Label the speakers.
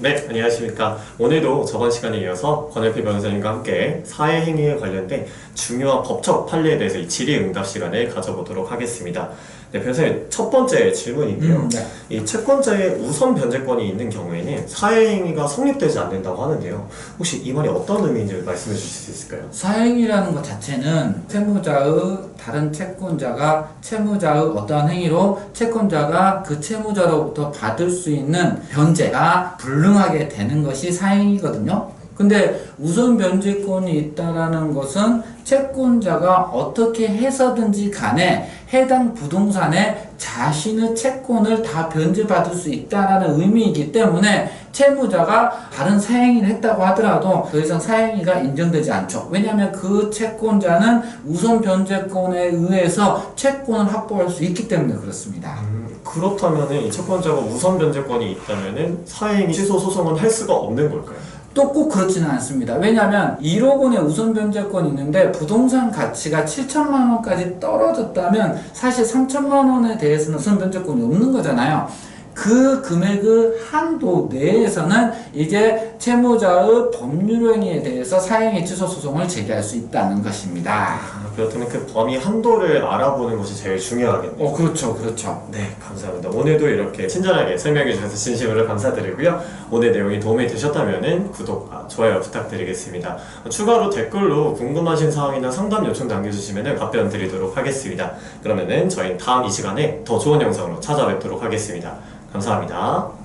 Speaker 1: 네, 안녕하십니까. 오늘도 저번 시간에 이어서 권혁필 변호사님과 함께 사회행위에 관련된 중요한 법적 판례에 대해서 이 질의응답 시간을 가져보도록 하겠습니다. 네, 변호사님 첫 번째 질문인데요.
Speaker 2: 음, 네.
Speaker 1: 이 채권자의 우선 변제권이 있는 경우에는 사회행위가 성립되지 않는다고 하는데요. 혹시 이 말이 어떤 의미인지 말씀해 주실 수 있을까요?
Speaker 2: 사행이라는 것 자체는 채무자의 다른 채권자가 채무자의 어떠한 행위로 채권자가 그 채무자로부터 받을 수 있는 변제가 불능하게 되는 것이 사행이거든요. 근데 우선 변제권이 있다라는 것은 채권자가 어떻게 해서든지 간에 해당 부동산에 자신의 채권을 다 변제받을 수 있다라는 의미이기 때문에 채무자가 다른 사행위를 했다고 하더라도 더 이상 사행위가 인정되지 않죠. 왜냐하면 그 채권자는 우선 변제권에 의해서 채권을 확보할 수 있기 때문에 그렇습니다.
Speaker 1: 음, 그렇다면 이 채권자가 우선 변제권이 있다면 사회행위 취소 소송은 할 수가 없는 걸까요?
Speaker 2: 또 꼭 그렇지는 않습니다. 왜냐하면 1억 원의 우선 변제권이 있는데 부동산 가치가 7천만 원까지 떨어졌다면 사실 3천만 원에 대해서는 우선 변제권이 없는 거잖아요. 그 금액의 한도 내에서는 이제 채무자의 법률행위에 대해서 사행위 취소 소송을 제기할 수 있다는 것입니다.
Speaker 1: 아, 그렇다면 그 범위 한도를 알아보는 것이 제일 중요하겠네요.
Speaker 2: 어, 그렇죠, 그렇죠.
Speaker 1: 네, 감사합니다. 오늘도 이렇게 친절하게 설명해 주셔서 진심으로 감사드리고요. 오늘 내용이 도움이 되셨다면 구독, 아, 좋아요 부탁드리겠습니다. 추가로 댓글로 궁금하신 사항이나 상담 요청 남겨주시면 답변 드리도록 하겠습니다. 그러면은 저희 다음 이 시간에 더 좋은 영상으로 찾아뵙도록 하겠습니다. 감사합니다.